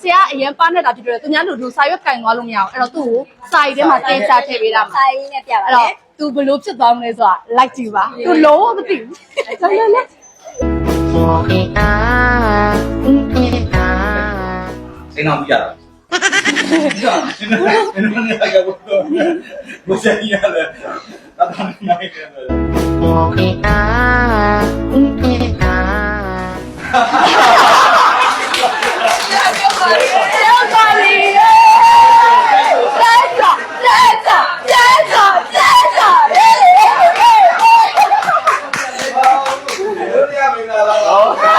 ဆရာအရင်ပါနေတာဖြစ်တယ်သူများလူလူစာရွက်ကင်သွားလို့မရအောင်အဲ့တော့သူ့ကိုစာရီထဲမှာတင်ချထည့်ပေးတာမှာစာရင်းနဲ့ပြပါအဲ့လေတော့ तू ဘယ်လိုဖြစ်သွားမလဲဆိုတာလိုက်ကြည့်ပါ။ तू လုံးဝမသိဘူး။ကြောက်ရလဲစိတ်နှောင်းပြရတာဒီကဒီနေ့နေ့ကဘုရားဘုရားကြီးရတယ်အတန်းနိုင်တယ်။ င်္ဂလာပါဟုတ်ကဲ့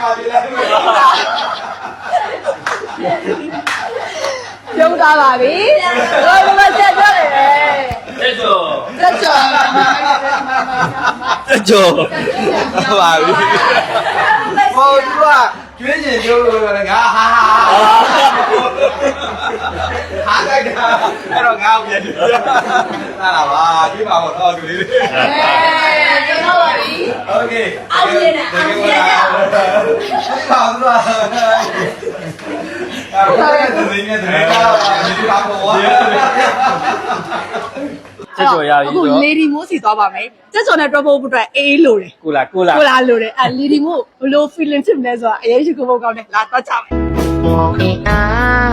ပါဒီလားပြုံးသွားပါပြီ။ဘာမှဆက်ကြတယ်တဲ့ကျော်။လက်ချာတဲ့ကျော်ပါပြီဟိုသူကကျွေးကျင်ကျိုးလို့လည်းငါဟာဟာဟာကြိုက်တာအဲ့တော့ငါ့ကိုပြန်ကြည့်လာလာပါကြည့်ပါဦးတော့သူလေး။အဲ ကျွန်တော်ပါပြီ โอเคအောင်ရနေအောင်ရနေပါဘူးလားအဲ့ဒါဒီနေ့ဒီနေ့ပါဒီပါဘော ။ချက်ကျော်ရပြီ။အခု lady မိုးစီသွားပါမယ်။ချက်ကျော်နဲ့ trouble အတွက်အေးလို့တယ် ကိုလာကိုလာ ။ကိုလာလို့တယ်။အဲ lady မိုးဘယ်လို feeling ဖြစ်မလဲဆိုတာအရင်ရှိကိုပေါ့ကောင်းတယ်။လာတော့ကြမယ်။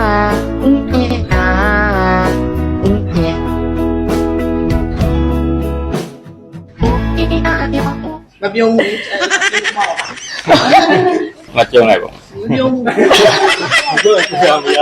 မပြုံးဘူးမကြုံလိုက်ပါမပြုံးဘူးဘူး ပြောရမရ